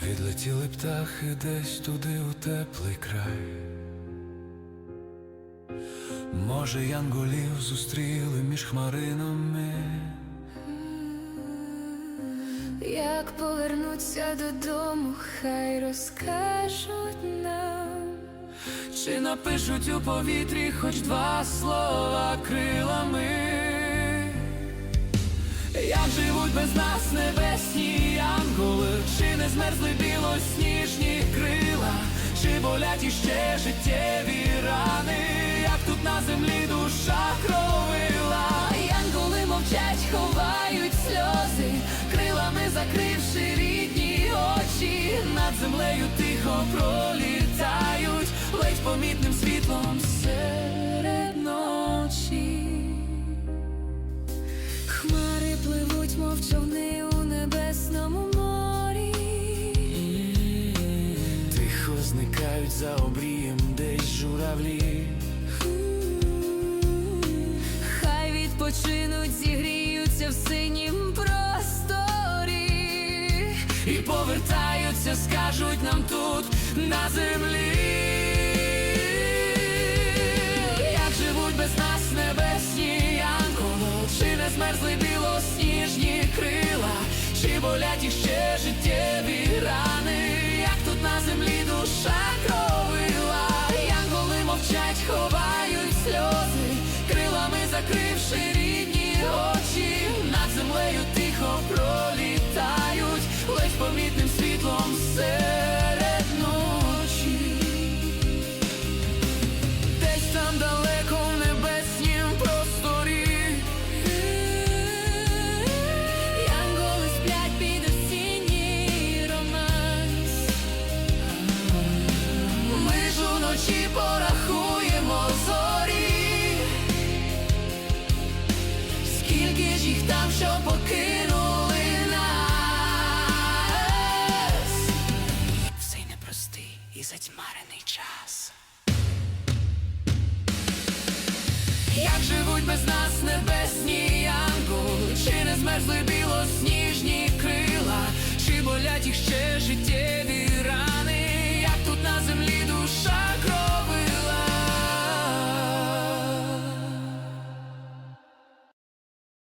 Відлетіли птахи десь туди у теплий край. Може, янголів зустріли між хмаринами. Як повернуться додому, хай розкажуть нам. Чи напишуть у повітрі хоч два слова крилами? Як живуть без нас небесні янголи, чи не змерзли білосніжні крила, чи болять іще життєві рани, як тут на землі душа кровила, Янголи мовчать, ховають сльози, крилами закривши рідні очі, над землею тихо пролітають, ледь помітним світлом Тихо за обрієм десь журавлі. Хай відпочинуть, зігріються в синім просторі. І повертаються, скажуть нам тут на землі. Як живуть без нас небесні янголи, чи не змерзли білосніжні крила, чи болять іще життєві рани, як тут на землі душа скільки ж їх там, що покинули нас? В цей непростий і затьмарений час. Як живуть без нас небесні янголи, чи не змерзли білосніжні крила, чи болять їх ще життєві